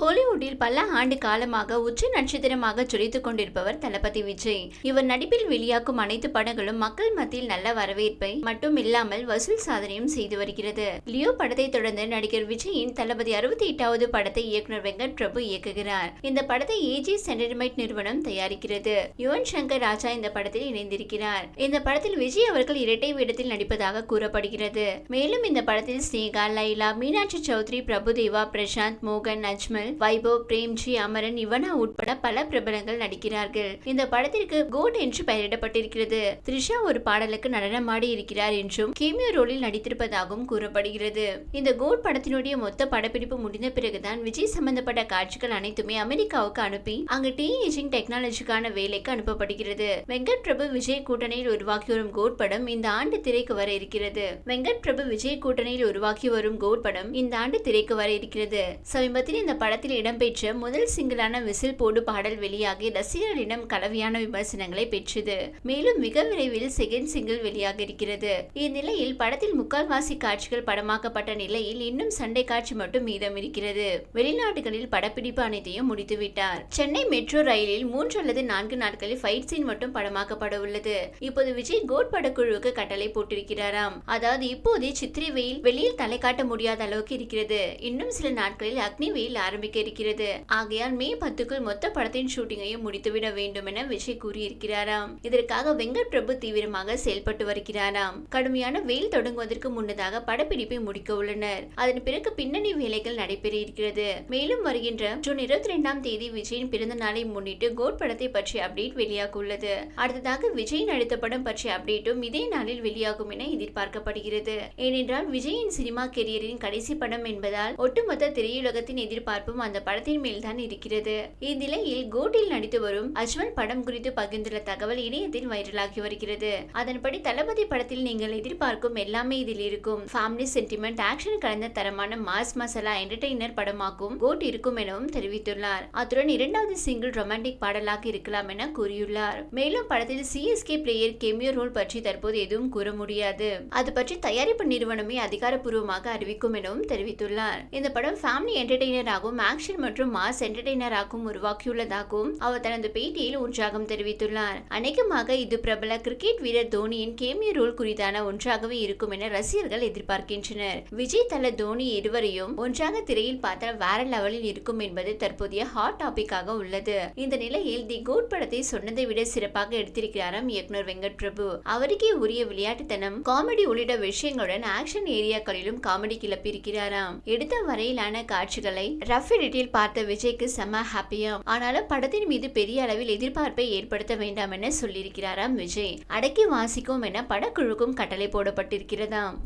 கோலிவுட்டில் பல ஆண்டு காலமாக உச்ச நட்சத்திரமாக ஜொலித்துக் கொண்டிருப்பவர் தளபதி விஜய். இவர் நடிப்பில் வெளியாகும் அனைத்து படங்களும் மக்கள் மத்தியில் நல்ல வரவேற்பை மட்டும் இல்லாமல் வசூல் சாதனையும் செய்து வருகிறது. லியோ படத்தை தொடர்ந்து நடிகர் விஜயின் தளபதி அறுபத்தி எட்டாவது படத்தை இயக்குனர் வெங்கட் பிரபு இயக்குகிறார். இந்த படத்தை ஏஜி சென்டர்மைட் நிறுவனம் தயாரிக்கிறது. யுவன் சங்கர் ராஜா இந்த படத்தில் இணைந்திருக்கிறார். இந்த படத்தில் விஜய் அவர்கள் இரட்டை வேடத்தில் நடிப்பதாக கூறப்படுகிறது. மேலும் இந்த படத்தில் ஸ்னேகா லைலா மீனாட்சி சௌத்ரி பிரபுதேவா பிரசாந்த் மோகன் அஜ்மல் வைபவ் பிரேம்ஜி அமரன் இவனா உட்பட பல பிரபலங்கள் நடிக்கிறார்கள். இந்த படத்திற்கு கோட் என்று பெயரிடப்பட்டிருக்கிறது. த்ரிஷா ஒரு பாடலுக்கு நடனமாடி இருக்கிறார் என்றும் கேமியோ ரோலில் நடித்திருப்பதாகவும் கூறப்படுகிறது. இந்த கோட் படத்தினுடைய மொத்த படப்பிடிப்பு முடிந்த பிறகுதான் விஜய் சம்பந்தப்பட்ட காட்சிகள் அனைத்துமே அமெரிக்காவுக்கு அனுப்பி அங்கு டி ஏஜிங் டெக்னாலஜிக்கான வேலைக்கு அனுப்பப்படுகிறது. வெங்கட் பிரபு விஜய் கூட்டணியில் உருவாக்கி வரும் கோட் படம் இந்த ஆண்டு திரைக்கு வர இருக்கிறது. வெங்கட் பிரபு விஜய் கூட்டணியில் உருவாக்கி வரும் கோட் படம் இந்த ஆண்டு திரைக்கு வர இருக்கிறது. சமீபத்தில் இந்த படத்தில் இடம்பெற்ற முதல் சிங்கிளான விசில் போடு பாடல் வெளியாகி ரசிகர்களிடம் கலவையான விமர்சனங்களை பெற்றது. மேலும் மிக விரைவில் செகண்ட் சிங்கிள் வெளியாக இருக்கிறது. இந்நிலையில் படத்தில் முக்கால்வாசி காட்சிகள் படமாக்கப்பட்ட நிலையில் இன்னும் சண்டை காட்சி மட்டும் மீதம் இருக்கிறது. வெளிநாடுகளில் படப்பிடிப்பு அனைத்தையும் முடித்துவிட்டார். சென்னை மெட்ரோ ரயிலில் மூன்று அல்லது நான்கு நாட்களில் ஃபைட் சீன் மட்டும் படமாக்கப்பட உள்ளது. இப்போது விஜய் கோட் படக்குழுவுக்கு கட்டளை போட்டிருக்கிறாராம். அதாவது இப்போதே சித்திரை வெயில் வெளியில் தலை காட்ட முடியாத அளவுக்கு இருக்கிறது. இன்னும் சில நாட்களில் அக்னி வெயில் ஆரம்பிக்க இருக்கிறது. ஆகையால் மே பத்துக்குள் மொத்த படத்தின் ஷூட்டிங்கையும் முடித்துவிட வேண்டும் என விஜய் கூறியிருக்கிறாராம். இதற்காக வெங்கட் பிரபு தீவிரமாக செயல்பட்டு வருகிறாராம். கடுமையான வெயில் தொடங்குவதற்கு முன்னதாக படப்பிடிப்பை முடிக்க உள்ளனர். அதன் பிறகு பின்னணி வேலைகள் நடைபெற இருக்கிறது. மேலும் வருகின்ற ஜூன் இருபத்தி ரெண்டாம் தேதி விஜயின் பிறந்த நாளை முன்னிட்டு கோட் படத்தை பற்றிய அப்டேட் வெளியாக உள்ளது அடுத்ததாக விஜய் நடித்த படம் பற்றிய அப்டேட்டும் இதே நாளில் வெளியாகும் என எதிர்பார்க்கப்படுகிறது. ஏனென்றால் விஜயின் சினிமா கெரியரின் கடைசி படம் என்பதால் ஒட்டுமொத்த திரையுலகத்தின் எதிர்பார்ப்பும் அந்த படத்தின் மேல் தான் இருக்கிறது. இந்நிலையில் கோட்டில் நடித்து வரும் அஜ்மல் படம் குறித்து பகிர்ந்துள்ள தகவல் இணையத்தில் வைரலாகி வருகிறது. அதன்படி தளபதி படத்தில் நீங்கள் எதிர்பார்க்கும் எல்லாமே இதில் இருக்கும். ஃபேமிலி சென்டிமெண்ட் ஆக்ஷன் கலந்த தரமான மாஸ் மசாலா என்டர்டெய்னர் படமாகவும் கோட் இருக்கும் எனவும் தெரிவித்துள்ளார். அத்துடன் இரண்டாவது சிங்கிள் ரொமான்டிக் பாடலாக இருக்கலாம் என கூறியுள்ளார். மேலும் படத்தில் சிஎஸ்கே பிளேயர் கெமியோ ரோல் பற்றி தற்போது எதுவும் கூற முடியாது. அது பற்றி தயாரிப்பு நிறுவனமே அதிகாரப்பூர்வமாக அறிவிக்கும் எனவும் தெரிவித்துள்ளார். இந்த படம் ஃபேமிலி என்டர்டெய்னராகவும் ஆக்ஷன் மற்றும் மாஸ் என்டர்டெய்னராகவும் உருவாக்கியுள்ளதாகவும் அவர் தனது பேட்டியில் உற்சாகம் தெரிவித்துள்ளார். அநேகமாக இது பிரபல கிரிக்கெட் வீரர் தோனியின் கேமிய ரோல் குறித்தான ஒன்றாகவே இருக்கும் என ரசிகர்கள் எதிர்பார்க்கின்றனர். விஜய் தல தோனி இருவரையும் ஒன்றாக திரையில் பார்த்தால் வேற லெவலில் இருக்கும் என்பது தற்போதைய ஹாட் டாபிக்காக உள்ளது. இந்த நிலையில் தி கோட் படத்தை சொன்னதை விட சிறப்பாக எடுத்திருக்கிறாராம் இயக்குனர் வெங்கட் பிரபு. அவருக்கே உரிய விளையாட்டுத்தனம் காமெடி உள்ளிட்ட விஷயங்களுடன் ஆக்ஷன் ஏரியாக்களிலும் காமெடி கிளப்பியிருக்கிறாராம். எடுத்த வரையிலான காட்சிகளை ரஃப் எடிட்டில் பார்த்த விஜய்க்கு செம ஹாப்பியாம் ஆனாலும் படத்தின் மீது பெரிய அளவில் எதிர்பார்ப்பை ஏற்படுத்த வேண்டாம் என சொல்லியிருக்கிறாராம் விஜய். அடக்கி வாசிக்கும் என படக்குழுக்கும் கட்டளை போடப்பட்டிருக்கிறதாம்.